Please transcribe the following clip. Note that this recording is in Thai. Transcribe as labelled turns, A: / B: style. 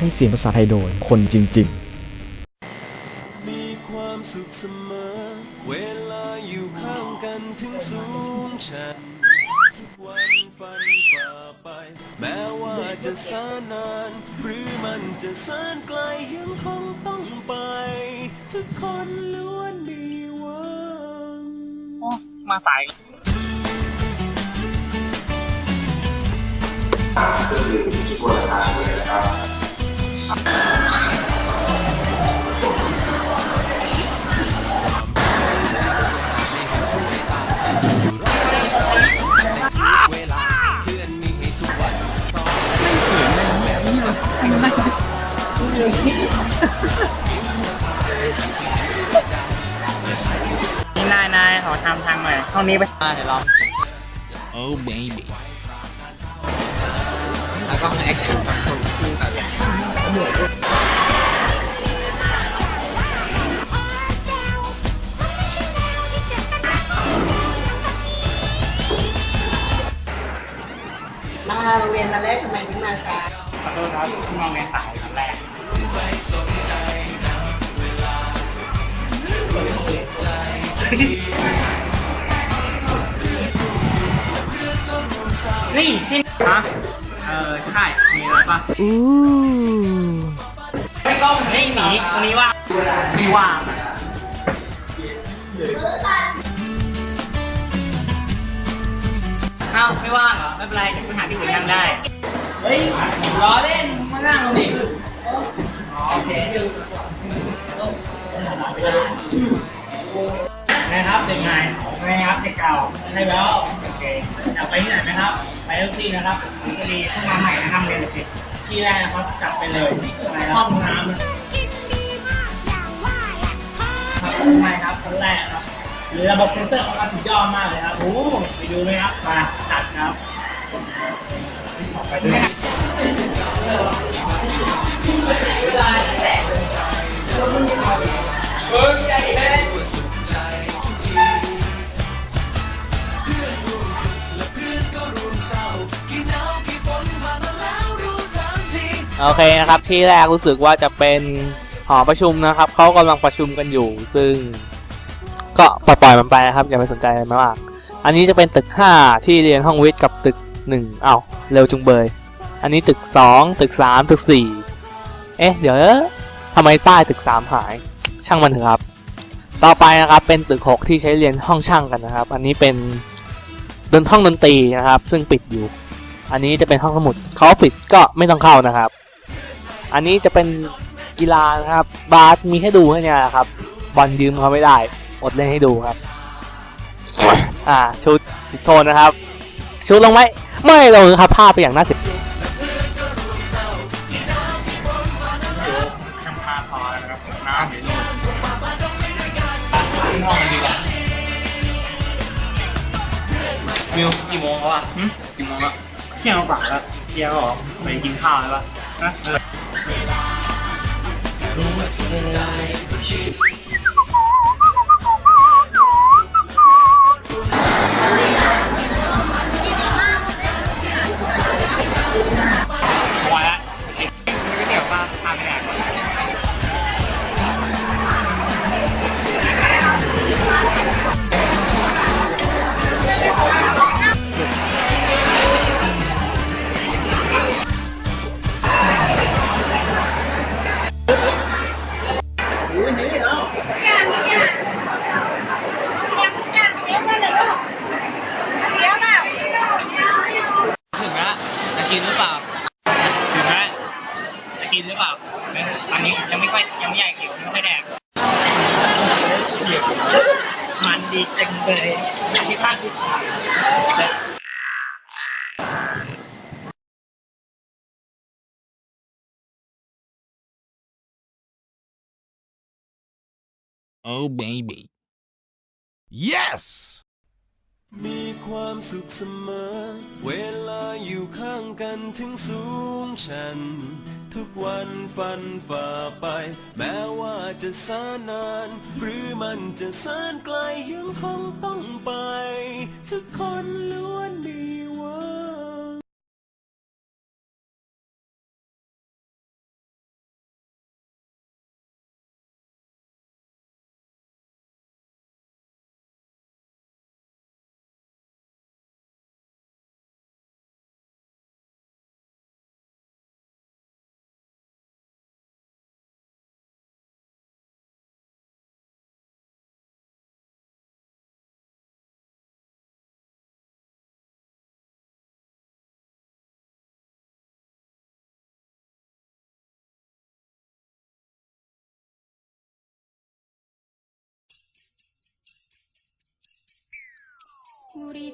A: ให้เสียงภาษาไทยโดยคนจริง ๆ
B: มีความสุขเสมอ เวลาอยู่ข้างกันถึงสูงชันทุกวันฝันฝ่าไป แม้ว่าจะสานาน หรือมันจะแสนไกลยังคงต้องไป ทุกคนล้วนมีหวัง
C: โอ้มาสาย
B: เวลาเพื่อนมีทุกวั น
C: นี่นายนายขอทำทางหน่อยเท่านี้ไปเดี๋ยวเรา
D: Oh baby.
C: แล้วก็แอคชั่นกับคนคู่กัน
E: มาโรงเรียนมาแล้วทำไมถึงมาสาย
C: ขอโทษครับที่มองในสายครั้งแรกนี่ที่ฮะ เออใช่ มีอะไรปะอู้ไม่ต้องไม่หนีตรงนี้ว่าไม่ว่างอะเอ้าไม่ว่างเหรอ ไม่เป็นไรเดี๋ยวคุณหาที่อื่นนั่งได้ เฮ้ยล้อเล่นมานั่งตรงนี้โอเค นะครับเด็กใหม่นะครับเด็กเก่าใช่แล้วโอเคอยากไปที่ไหนไหมครับ ไปทุกที่นะครับก็ดีเข้ามาใหม่แนะนำเลยสิที่แรกนะครับจับไปเลยห้องน้ำครับทำไมครับชั้นแรกครับหรือระบบเซ็นเซอร์ของเราสุดยอดมากเลยครับโอ้ไปดูไหมครับมาจัดครับไปด้วย
F: โอเคนะครับ ที่แรกรู้สึกว่าจะเป็นหอประชุมนะครับเขากำลังประชุมกันอยู่ ซึ่ง ก็ปล่อยมันไปนะครับ อย่าไปสนใจอะไรมาก อันนี้จะเป็นตึก 5 ที่เรียนห้องวิทย์กับตึก1อ้าวเร็วจุงเบย อันนี้ตึก 2 ตึก 3 ตึก 4 เอ๊ะ เดี๋ยวทำไมใต้ตึก 3 หาย ช่างมันเถอะครับ ต่อไปนะครับเป็นตึก 6 ที่ใช้เรียนห้องช่างกันนะครับ อันนี้เป็นดนห้องดนตรีนะครับ ซึ่งปิดอยู่ อันนี้จะเป็นห้องสมุดเขาปิดก็ไม่ต้องเข้านะครับ อันนี้จะเป็นกีฬานะครับ บาสมีให้ดูแค่เนี้แหละครับ บอลยืมเขาไม่ได้ อดเล่นให้ดูครับ อ่าชุดจุดโทษนะครับ ชุดลงไหมไม่ลงครับภาพไปอย่างน่าเสีย
C: ทำพาพอแล้วนะครับน้ำอยู่นู่นขึ้นห้องกันดีกว่ามิวกี่โมงแล้วอะหึกี่โมงแล้วเที่ยงกว่าแล้วเที่ยงแล้วเหรอไปกินข้าวเลยปะนะเออ พอ อยยังไม่ใหญ่เขียวยังไม่ค่อยแดงมันดีจังเลยที่ภาคที่สาม
D: Oh baby.
B: yes มีความสุขเสมอ เวลาอยู่ข้างกันถึงสูงชัน ทุกวันฝันฝ่าไป แม้ว่าจะสานาน หรือมันจะแสนไกลยังคงต้องไป ทุกคนล้วนมี
G: 無理